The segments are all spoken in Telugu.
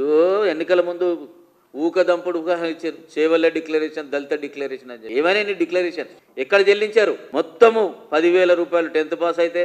ఇవో ఎన్నికల ముందు ఊకదంపుడు ఇచ్చారు. చేవల్ల డిక్లరేషన్ దళిత డిక్లరేషన్ అని చెప్పి. ఏమైనా డిక్లరేషన్? ఎక్కడ చెల్లించారు? మొత్తము పదివేల రూపాయలు టెన్త్ పాస్ అయితే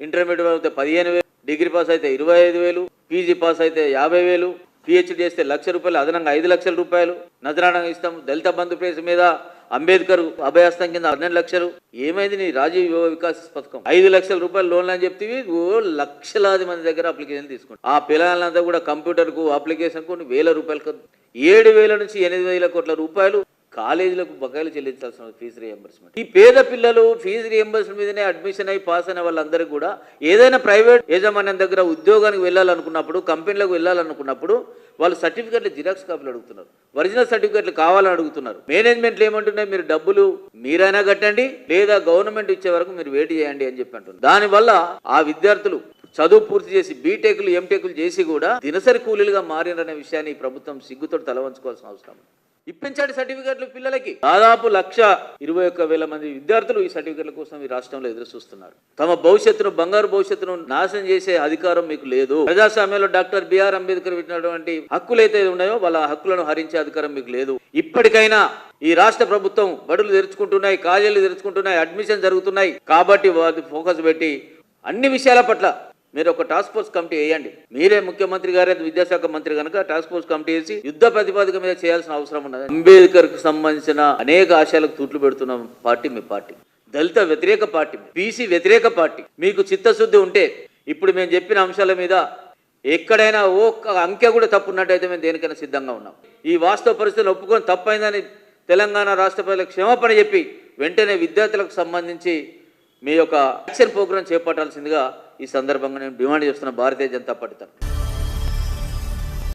ఇంటర్మీడియట్ అయితే పదిహేను వేలు డిగ్రీ పాస్ అయితే ఇరవై ఐదు వేలు పీజీ పాస్ అయితే యాభై వేలు పిహెచ్డి చేస్తే లక్ష రూపాయలు అదనంగా ఐదు లక్షల రూపాయలు. నజరాణంగా ఇస్తాము దళిత బంధు ప్లేస్ మీద అంబేద్కర్ అభయాస్తం కింద పన్నెండు లక్షలు. ఏమైంది నీ రాజీవ్ యువ వికాస్ పథకం? ఐదు లక్షల రూపాయలు లోన్లు అని చెప్తే ఓ లక్షలాది మంది దగ్గర అప్లికేషన్ తీసుకుంటాం. ఆ పిల్లలంతా కూడా కంప్యూటర్కు అప్లికేషన్కు వేల రూపాయలకు ఏడు వేల నుంచి ఎనిమిది వేల కోట్ల రూపాయలు కాలేజీలకు బకాయిలు చెల్లించాల్సిన ఫీజు రియంబర్స్మెంట్ ఈ పేద పిల్లలు ఫీజు రియంబర్స్మెంట్ మీదనే అడ్మిషన్ అయి పాస్ అయిన వాళ్ళందరికీ కూడా ఏదైనా ప్రైవేట్ యాజమాన్యం దగ్గర ఉద్యోగానికి వెళ్ళాలనుకున్నప్పుడు కంపెనీలకు వెళ్ళాలనుకున్నప్పుడు వాళ్ళు సర్టిఫికెట్లు జిరాక్స్ కాపీలు అడుగుతున్నారు. ఒరిజినల్ సర్టిఫికెట్లు కావాలని అడుగుతున్నారు. మేనేజ్మెంట్లు ఏమంటున్నాయి? మీరు డబ్బులు మీరైనా కట్టండి లేదా గవర్నమెంట్ ఇచ్చే వరకు మీరు వెయిట్ చేయండి అని చెప్పి అంటున్నారు. దానివల్ల ఆ విద్యార్థులు చదువు పూర్తి చేసి బీటెక్లు ఎంటెక్లు చేసి కూడా దినసరి కూలీలుగా మారిననే విషయాన్ని ప్రభుత్వం సిగ్గుతో తలవంచుకోవాల్సిన అవసరం ఇప్పించండి సర్టిఫికెట్లు పిల్లలకి. దాదాపు లక్ష ఇరవై ఒక్క వేల మంది విద్యార్థులు ఈ సర్టిఫికెట్ల కోసం ఈ రాష్ట్రంలో ఎదురు చూస్తున్నారు. తమ భవిష్యత్తును బంగారు భవిష్యత్తును నాశనం చేసే అధికారం మీకు లేదు. ప్రజాస్వామ్యంలో డాక్టర్ బిఆర్ అంబేద్కర్ పెట్టినటువంటి హక్కులు అయితే ఉన్నాయో వాళ్ళ హక్కులను హరించే అధికారం మీకు లేదు. ఇప్పటికైనా ఈ రాష్ట్ర ప్రభుత్వం బడులు తెరుచుకుంటున్నాయి కాలేజీలు తెరుచుకుంటున్నాయి అడ్మిషన్ జరుగుతున్నాయి. కాబట్టి వాటి ఫోకస్ పెట్టి అన్ని విషయాల పట్ల మీరు ఒక టాస్క్ ఫోర్స్ కమిటీ వేయండి. మీరే ముఖ్యమంత్రి గారే విద్యాశాఖ మంత్రి కనుక టాస్క్ ఫోర్స్ కమిటీ వేసి యుద్ధ ప్రతిపాదిక మీద చేయాల్సిన అవసరం ఉన్నది. అంబేద్కర్కు సంబంధించిన అనేక ఆశయాలకు తూట్లు పెడుతున్న పార్టీ మీ పార్టీ. దళిత వ్యతిరేక పార్టీ బీసీ వ్యతిరేక పార్టీ. మీకు చిత్తశుద్ధి ఉంటే ఇప్పుడు మేము చెప్పిన అంశాల మీద ఎక్కడైనా ఒక్క అంకె కూడా తప్పు ఉన్నట్టయితే మేము దేనికైనా సిద్ధంగా ఉన్నాం. ఈ వాస్తవ పరిస్థితులు ఒప్పుకొని తప్పైందని తెలంగాణ రాష్ట్ర ప్రజలకు క్షమాపణ చెప్పి వెంటనే విద్యార్థులకు సంబంధించి మీ యొక్క యాక్షన్ ప్రోగ్రాం చేపట్టాల్సిందిగా ఈ సందర్భంగా నేను డిమాండ్ చేస్తున్న భారతీయ జనతా పార్టీ తరఫున.